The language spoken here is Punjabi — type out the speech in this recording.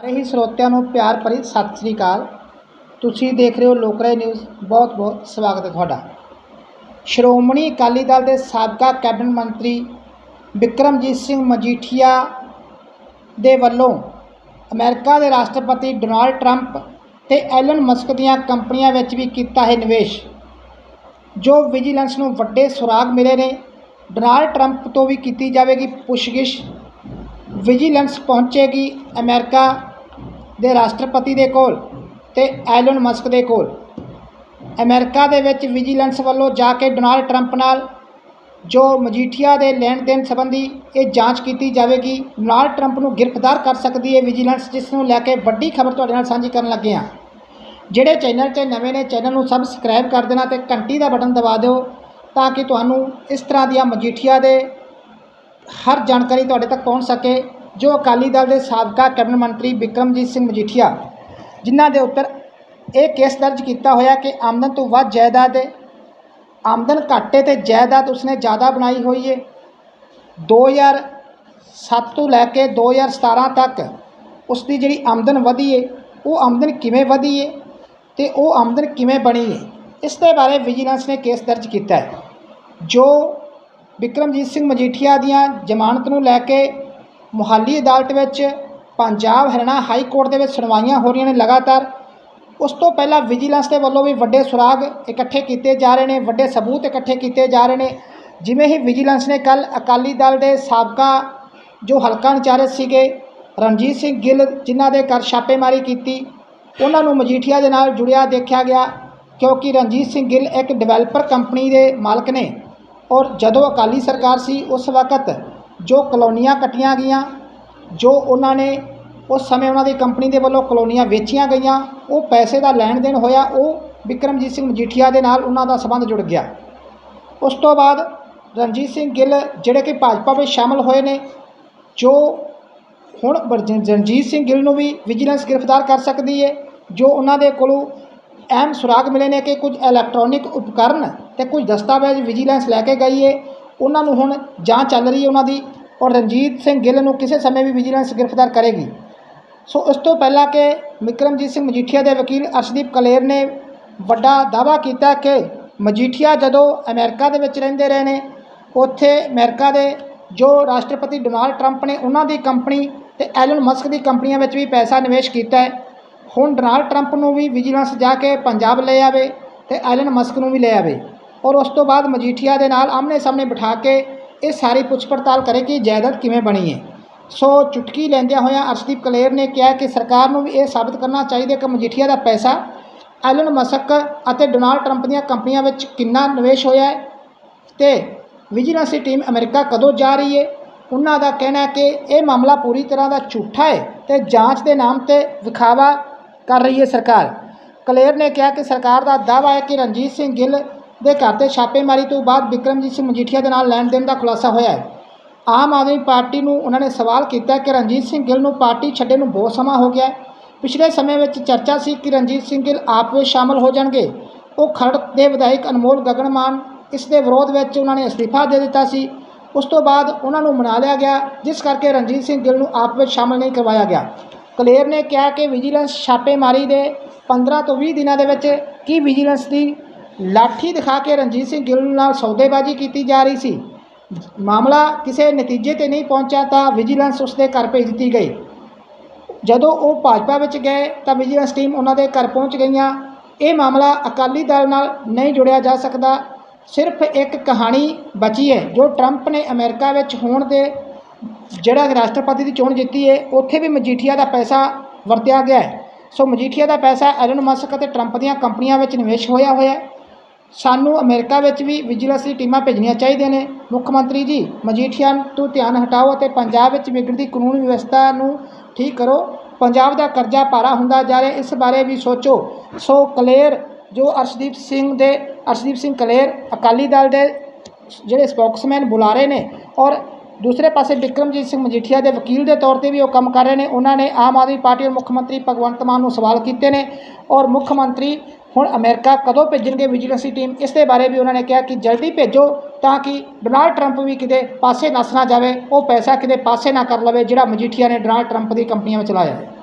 ਸਾਰੇ ਹੀ ਸਰੋਤਿਆਂ ਨੂੰ ਪਿਆਰ ਭਰੀ ਸਤਿ ਸ੍ਰੀ ਅਕਾਲ। ਤੁਸੀਂ ਦੇਖ ਰਹੇ ਹੋ ਲੋਕਰਾਏ ਨਿਊਜ਼। ਬਹੁਤ ਬਹੁਤ ਸਵਾਗਤ ਹੈ ਤੁਹਾਡਾ। ਸ਼੍ਰੋਮਣੀ ਅਕਾਲੀ ਦਲ ਦੇ ਸਾਬਕਾ ਕੈਬਨਿਟ ਮੰਤਰੀ ਵਿਕਰਮਜੀਤ ਸਿੰਘ ਮਜੀਠੀਆ ਦੇ ਵੱਲੋਂ ਅਮਰੀਕਾ ਦੇ ਰਾਸ਼ਟਰਪਤੀ ਡੋਨਾਲਡ ਟਰੰਪ ਤੇ ਐਲਨ ਮਸਕ ਦੀਆਂ ਕੰਪਨੀਆਂ ਵਿੱਚ ਵੀ ਕੀਤਾ ਹੈ ਨਿਵੇਸ਼, ਜੋ ਵਿਜੀਲੈਂਸ ਨੂੰ ਵੱਡੇ ਸੁਰਾਗ ਮਿਲੇ ਨੇ। ਡੋਨਾਲਡ ਟਰੰਪ ਤੋਂ ਵੀ ਕੀਤੀ ਜਾਵੇਗੀ ਪੁੱਛਗਿੱਛ। ਵਿਜੀਲੈਂਸ ਪਹੁੰਚੇਗੀ ਅਮਰੀਕਾ ਦੇ ਰਾਸ਼ਟਰਪਤੀ ਦੇ ਕੋਲ ਤੇ ਐਲਨ ਮਸਕ ਦੇ ਕੋਲ। ਅਮਰੀਕਾ ਦੇ ਵਿੱਚ ਵਿਜੀਲੈਂਸ ਵੱਲੋਂ ਜਾ ਕੇ ਡੋਨਾਲਡ ਟਰੰਪ ਨਾਲ ਜੋ ਮਜੀਠੀਆ ਦੇ ਲੈਣ ਦੇਣ ਸੰਬੰਧੀ ਇਹ ਜਾਂਚ ਕੀਤੀ ਜਾਵੇਗੀ, ਡੋਨਾਲਡ ਟਰੰਪ ਨੂੰ ਗ੍ਰਿਫਤਾਰ ਕਰ ਸਕਦੀ ਹੈ ਵਿਜੀਲੈਂਸ, ਜਿਸ ਨੂੰ ਲੈ ਕੇ ਵੱਡੀ ਖਬਰ ਤੁਹਾਡੇ ਨਾਲ ਸਾਂਝੀ ਕਰਨ ਲੱਗੇ ਹਾਂ। ਜਿਹੜੇ ਚੈਨਲ 'ਤੇ ਨਵੇਂ ਨੇ, ਚੈਨਲ ਨੂੰ ਸਬਸਕ੍ਰਾਈਬ ਕਰ ਦੇਣਾ ਤੇ ਘੰਟੀ ਦਾ ਬਟਨ ਦਬਾ ਦਿਓ ਤਾਂ ਕਿ ਤੁਹਾਨੂੰ ਇਸ ਤਰ੍ਹਾਂ ਦੀਆਂ ਮਜੀਠੀਆ ਦੇ ਹਰ ਜਾਣਕਾਰੀ ਤੁਹਾਡੇ ਤੱਕ ਪਹੁੰਚ ਸਕੇ। ਜੋ ਅਕਾਲੀ ਦਲ ਦੇ ਸਾਬਕਾ ਕੈਬਨਿਟ ਮੰਤਰੀ ਵਿਕਰਮਜੀਤ ਸਿੰਘ ਮਜੀਠੀਆ, ਜਿਨ੍ਹਾਂ ਦੇ ਉੱਤਰ ਇਹ ਕੇਸ ਦਰਜ ਕੀਤਾ ਹੋਇਆ ਕਿ ਆਮਦਨ ਤੋਂ ਵੱਧ ਜਾਇਦਾਦ ਹੈ, ਆਮਦਨ ਘਾਟੇ ਤੇ ਜਾਇਦਾਦ ਉਸਨੇ ਜ਼ਿਆਦਾ ਬਣਾਈ ਹੋਈ ਹੈ। 2007 ਤੋਂ ਲੈ ਕੇ 2017 ਤੱਕ ਉਸ ਦੀ ਜਿਹੜੀ ਆਮਦਨ ਵਧੀ ਹੈ, ਉਹ ਆਮਦਨ ਕਿਵੇਂ ਵਧੀ ਹੈ ਤੇ ਉਹ ਆਮਦਨ ਕਿਵੇਂ ਬਣੀ ਹੈ, ਇਸ ਦੇ ਬਾਰੇ ਵਿਜੀਲੈਂਸ ਨੇ ਕੇਸ ਦਰਜ ਕੀਤਾ ਹੈ। ਜੋ ਵਿਕਰਮਜੀਤ ਸਿੰਘ ਮਜੀਠੀਆ ਦੀਆਂ ਜ਼ਮਾਨਤ ਨੂੰ ਲੈ ਕੇ ਮੁਹਾਲੀ ਅਦਾਲਤ ਵਿੱਚ ਪੰਜਾਬ ਹਰਿਆਣਾ ਹਾਈ ਕੋਰਟ ਦੇ ਵਿੱਚ ਸੁਣਵਾਈਆਂ ਹੋ ਰਹੀਆਂ ਨੇ ਲਗਾਤਾਰ। ਉਸ ਤੋਂ ਪਹਿਲਾਂ ਵਿਜੀਲੈਂਸ ਦੇ ਵੱਲੋਂ ਵੀ ਵੱਡੇ ਸੁਰਾਗ ਇਕੱਠੇ ਕੀਤੇ ਜਾ ਰਹੇ ਨੇ, ਵੱਡੇ ਸਬੂਤ ਇਕੱਠੇ ਕੀਤੇ ਜਾ ਰਹੇ ਨੇ। ਜਿਵੇਂ ਹੀ ਵਿਜੀਲੈਂਸ ਨੇ ਕੱਲ ਅਕਾਲੀ ਦਲ ਦੇ ਸਾਬਕਾ ਜੋ ਹਲਕਾ ਇੰਚਾਰਜ ਸੀਗੇ, ਰਣਜੀਤ ਸਿੰਘ ਗਿੱਲ, ਜਿਨ੍ਹਾਂ ਦੇ ਘਰ ਛਾਪੇਮਾਰੀ ਕੀਤੀ, ਉਹਨਾਂ ਨੂੰ ਮਜੀਠੀਆ ਦੇ ਨਾਲ ਜੁੜਿਆ ਦੇਖਿਆ ਗਿਆ ਕਿਉਂਕਿ ਰਣਜੀਤ ਸਿੰਘ ਗਿੱਲ ਇੱਕ ਡਿਵੈਲਪਰ ਕੰਪਨੀ ਦੇ ਮਾਲਕ ਨੇ ਔਰ ਜਦੋਂ ਅਕਾਲੀ ਸਰਕਾਰ ਸੀ, ਉਸ ਵਕਤ ਜੋ ਕਲੋਨੀਆਂ ਕੱਟੀਆਂ ਗਈਆਂ, ਜੋ ਉਹਨਾਂ ਨੇ ਉਸ ਸਮੇਂ ਉਹਨਾਂ ਦੀ ਕੰਪਨੀ ਦੇ ਵੱਲੋਂ ਕਲੋਨੀਆਂ ਵੇਚੀਆਂ ਗਈਆਂ, ਉਹ ਪੈਸੇ ਦਾ ਲੈਣ ਦੇਣ ਹੋਇਆ, ਉਹ ਵਿਕਰਮਜੀਤ ਸਿੰਘ ਮਜੀਠੀਆ ਦੇ ਨਾਲ ਉਹਨਾਂ ਦਾ ਸਬੰਧ ਜੁੜ ਗਿਆ। ਉਸ ਤੋਂ ਬਾਅਦ ਰਣਜੀਤ ਸਿੰਘ ਗਿੱਲ ਜਿਹੜੇ ਕਿ ਭਾਜਪਾ ਵਿੱਚ ਸ਼ਾਮਲ ਹੋਏ ਨੇ, ਜੋ ਹੁਣ ਰਣਜੀਤ ਸਿੰਘ ਗਿੱਲ ਨੂੰ ਵੀ ਵਿਜੀਲੈਂਸ ਗ੍ਰਿਫਤਾਰ ਕਰ ਸਕਦੀ ਹੈ ਜੋ ਉਹਨਾਂ ਦੇ ਕੋਲੋਂ ਅਹਿਮ ਸੁਰਾਗ ਮਿਲੇ ਨੇ ਕਿ ਕੁਝ ਇਲੈਕਟ੍ਰੋਨਿਕ ਉਪਕਰਨ ਤੇ ਕੁਝ ਦਸਤਾਵੇਜ਼ ਵਿਜੀਲੈਂਸ ਲੈ ਕੇ ਗਈ ਹੈ ਉਹਨਾਂ ਨੂੰ ਹੁਣ ਜਾਂਚ ਚੱਲ ਰਹੀ ਹੈ ਉਹਨਾਂ ਦੀ। ਔਰ ਰਣਜੀਤ ਸਿੰਘ ਗਿੱਲ ਨੂੰ ਕਿਸੇ ਸਮੇਂ ਵੀ ਵਿਜੀਲੈਂਸ ਗ੍ਰਿਫਤਾਰ ਕਰੇਗੀ। ਸੋ ਇਸ ਤੋਂ ਪਹਿਲਾਂ ਕਿ ਵਿਕਰਮਜੀਤ ਸਿੰਘ ਮਜੀਠੀਆ ਦੇ ਵਕੀਲ ਅਰਸ਼ਦੀਪ ਕਲੇਰ ਨੇ ਵੱਡਾ ਦਾਅਵਾ ਕੀਤਾ ਕਿ ਮਜੀਠੀਆ ਜਦੋਂ ਅਮਰੀਕਾ ਦੇ ਵਿੱਚ ਰਹਿੰਦੇ ਰਹੇ ਨੇ, ਉੱਥੇ ਅਮਰੀਕਾ ਦੇ ਜੋ ਰਾਸ਼ਟਰਪਤੀ ਡੋਨਾਲਡ ਟਰੰਪ ਨੇ ਉਹਨਾਂ ਦੀ ਕੰਪਨੀ ਤੇ ਐਲਨ ਮਸਕ ਦੀ ਕੰਪਨੀਆਂ ਵਿੱਚ ਵੀ ਪੈਸਾ ਨਿਵੇਸ਼ ਕੀਤਾ ਹੈ। ਹੁਣ ਡੋਨਾਲਡ ਟਰੰਪ ਨੂੰ ਵੀ ਵਿਜੀਲੈਂਸ ਜਾ ਕੇ ਪੰਜਾਬ ਲੈ ਆਵੇ ਤੇ ਐਲਨ ਮਸਕ ਨੂੰ ਵੀ ਲੈ ਆਵੇ। ਔਰ ਉਸ ਤੋਂ ਬਾਅਦ ਮਜੀਠੀਆ ਦੇ ਨਾਲ ਆਮਨੇ ਸਾਹਮਣੇ ਬਿਠਾ ਕੇ ਇਹ ਸਾਰੀ ਪੁੱਛ ਪੜਤਾਲ ਕਰੇ ਕਿ ਜਾਇਦਾਦ ਕਿਵੇਂ ਬਣੀ ਹੈ। ਸੋ ਚੁਟਕੀ ਲੈਂਦਿਆਂ ਹੋਇਆਂ ਅਰਸ਼ਦੀਪ ਕਲੇਰ ਨੇ ਕਿਹਾ ਕਿ ਸਰਕਾਰ ਨੂੰ ਵੀ ਇਹ ਸਾਬਤ ਕਰਨਾ ਚਾਹੀਦਾ ਕਿ ਮਜੀਠੀਆ ਦਾ ਪੈਸਾ ਐਲਨ ਮਸਕ ਅਤੇ ਡੋਨਾਲਡ ਟਰੰਪ ਦੀਆਂ ਕੰਪਨੀਆਂ ਵਿੱਚ ਕਿੰਨਾ ਨਿਵੇਸ਼ ਹੋਇਆ ਹੈ ਤੇ ਵਿਜੀਲੈਂਸ ਦੀ ਟੀਮ ਅਮਰੀਕਾ ਕਦੋਂ ਜਾ ਰਹੀ ਹੈ? ਉਹਨਾਂ ਦਾ ਕਹਿਣਾ ਹੈ ਕਿ ਇਹ ਮਾਮਲਾ ਪੂਰੀ ਤਰ੍ਹਾਂ ਦਾ ਝੂਠਾ ਹੈ ਤੇ ਜਾਂਚ ਦੇ ਨਾਮ ਤੇ ਵਿਖਾਵਾ ਕਰ ਰਹੀ ਹੈ ਸਰਕਾਰ। ਕਲੇਰ ਨੇ ਕਿਹਾ ਕਿ ਸਰਕਾਰ ਦਾ ਦਾਅਵਾ ਹੈ ਕਿ ਰਣਜੀਤ ਸਿੰਘ ਗਿੱਲ ਦੇ ਘਰ ਤੇ ਛਾਪੇਮਾਰੀ ਤੋਂ ਬਾਅਦ ਵਿਕਰਮਜੀਤ ਸਿੰਘ ਮਜੀਠੀਆ ਦੇ ਨਾਲ ਲੈਣ ਦੇਣ ਦਾ ਖੁਲਾਸਾ ਹੋਇਆ ਹੈ। ਆਮ ਆਦਮੀ ਪਾਰਟੀ ਨੂੰ ਉਹਨਾਂ ਨੇ ਸਵਾਲ ਕੀਤਾ ਕਿ ਰਣਜੀਤ ਸਿੰਘ ਗਿੱਲ ਨੂੰ ਪਾਰਟੀ ਛੱਡੇ ਨੂੰ ਬਹੁਤ ਸਮਾਂ ਹੋ ਗਿਆ ਪਿਛਲੇ ਸਮੇਂ ਵਿੱਚ ਚਰਚਾ ਸੀ ਕਿ ਰਣਜੀਤ ਸਿੰਘ ਗਿੱਲ ਆਪ ਵਿੱਚ ਸ਼ਾਮਲ ਹੋ ਜਾਣਗੇ। ਉਹ ਖਰੜ ਦੇ ਵਿਧਾਇਕ ਅਨਮੋਲ ਗਗਨਮਾਨ ਇਸ ਦੇ ਵਿਰੋਧ ਵਿੱਚ ਉਹਨਾਂ ਨੇ ਅਸਤੀਫਾ ਦੇ ਦਿੱਤਾ ਸੀ। ਉਸ ਤੋਂ ਬਾਅਦ ਉਹਨਾਂ ਨੂੰ ਮਨਾ ਲਿਆ ਗਿਆ, ਜਿਸ ਕਰਕੇ ਰਣਜੀਤ ਸਿੰਘ ਗਿੱਲ ਨੂੰ ਆਪ ਵਿੱਚ ਸ਼ਾਮਲ ਨਹੀਂ ਕਰਵਾਇਆ ਗਿਆ। ਕਲੇਰ ਨੇ ਕਿਹਾ ਕਿ ਵਿਜੀਲੈਂਸ ਛਾਪੇਮਾਰੀ ਦੇ 15 ਤੋਂ 20 ਦਿਨਾਂ ਦੇ ਵਿੱਚ ਕੀ ਵਿਜੀਲੈਂਸ ਦੀ ਲਾਠੀ ਦਿਖਾ ਕੇ ਰਣਜੀਤ ਸਿੰਘ ਗਿੱਲ ਨਾਲ ਸੌਦੇਬਾਜ਼ੀ ਕੀਤੀ ਜਾ ਰਹੀ ਸੀ। ਮਾਮਲਾ ਕਿਸੇ ਨਤੀਜੇ ਤੇ ਨਹੀਂ ਪਹੁੰਚਿਆ ਤਾਂ ਵਿਜੀਲੈਂਸ ਉਸ ਦੇ ਘਰ ਭੇਜ ਦਿੱਤੀ ਗਈ। ਜਦੋਂ ਉਹ ਭਾਜਪਾ ਵਿੱਚ ਗਏ ਤਾਂ ਵਿਜੀਲੈਂਸ ਟੀਮ ਉਹਨਾਂ ਦੇ ਘਰ ਪਹੁੰਚ ਗਈਆਂ। ਇਹ ਮਾਮਲਾ ਅਕਾਲੀ ਦਲ ਨਾਲ ਨਹੀਂ ਜੁੜਿਆ ਜਾ ਸਕਦਾ। ਸਿਰਫ ਇੱਕ ਕਹਾਣੀ ਬਚੀ ਹੈ ਜੋ ਟਰੰਪ ਨੇ ਅਮਰੀਕਾ ਵਿੱਚ ਹੋਣ ਦੇ ਜਿਹੜਾ ਰਾਸ਼ਟਰਪਤੀ ਦੀ ਚੋਣ ਜਿੱਤੀ ਹੈ, ਉੱਥੇ ਵੀ ਮਜੀਠੀਆ ਦਾ ਪੈਸਾ ਵਰਤਿਆ ਗਿਆ ਹੈ। ਸੋ ਮਜੀਠੀਆ ਦਾ ਪੈਸਾ ਐਲਨ ਮਸਕ ਅਤੇ ਟਰੰਪ ਦੀਆਂ ਕੰਪਨੀਆਂ ਵਿੱਚ ਨਿਵੇਸ਼ ਹੋਇਆ ਹੋਇਆ ਸਾਨੂੰ ਅਮਰੀਕਾ ਵਿੱਚ ਵੀ ਵਿਜੀਲੈਂਸ ਦੀ ਟੀਮਾਂ ਭੇਜਣੀਆਂ ਚਾਹੀਦੀਆਂ ਨੇ। ਮੁੱਖ ਮੰਤਰੀ ਜੀ ਮਜੀਠੀਆ ਤੋਂ ਧਿਆਨ ਹਟਾਓ ਅਤੇ ਪੰਜਾਬ ਵਿੱਚ ਵਿਗੜਦੀ ਕਾਨੂੰਨ ਵਿਵਸਥਾ ਨੂੰ ਠੀਕ ਕਰੋ। ਪੰਜਾਬ ਦਾ ਕਰਜ਼ਾ ਭਾਰਾ ਹੁੰਦਾ ਜਾ ਰਿਹਾ, ਇਸ ਬਾਰੇ ਵੀ ਸੋਚੋ। ਸੋ ਕਲੇਰ, ਜੋ ਅਰਸ਼ਦੀਪ ਸਿੰਘ ਦੇ, ਅਰਸ਼ਦੀਪ ਸਿੰਘ ਕਲੇਰ, ਅਕਾਲੀ ਦਲ ਦੇ ਜਿਹੜੇ ਸਪੋਕਸਮੈਨ ਬੁਲਾ ਰਹੇ ਨੇ ਔਰ ਦੂਸਰੇ ਪਾਸੇ ਵਿਕਰਮਜੀਤ ਸਿੰਘ ਮਜੀਠੀਆ ਦੇ ਵਕੀਲ ਦੇ ਤੌਰ ਤੇ ਵੀ ਉਹ ਕੰਮ ਕਰ ਰਹੇ ਨੇ, ਉਹਨਾਂ ਨੇ ਆਮ ਆਦਮੀ ਪਾਰਟੀ ਔਰ ਮੁੱਖ ਮੰਤਰੀ ਭਗਵੰਤ ਮਾਨ ਨੂੰ ਸਵਾਲ ਕੀਤੇ ਨੇ ਔਰ ਮੁੱਖ ਮੰਤਰੀ ਹੁਣ ਅਮਰੀਕਾ ਕਦੋਂ ਭੇਜਣਗੇ ਵਿਜੀਲੈਂਸ ਦੀ ਟੀਮ? ਇਸ ਦੇ ਬਾਰੇ ਵੀ ਉਹਨਾਂ ਨੇ ਕਿਹਾ ਕਿ ਜਲਦੀ ਭੇਜੋ ਤਾਂ ਕਿ ਡੋਨਾਲਡ ਟਰੰਪ ਵੀ ਕਿਤੇ ਪਾਸੇ ਨੱਸ ਨਾ ਜਾਵੇ, ਉਹ ਪੈਸਾ ਕਿਤੇ ਪਾਸੇ ਨਾ ਕਰ ਲਵੇ ਜਿਹੜਾ ਮਜੀਠੀਆ ਨੇ ਡੋਨਾਲਡ ਟਰੰਪ ਦੀ ਕੰਪਨੀਆਂ ਵਿੱਚ ਲਾਇਆ। ਹੈ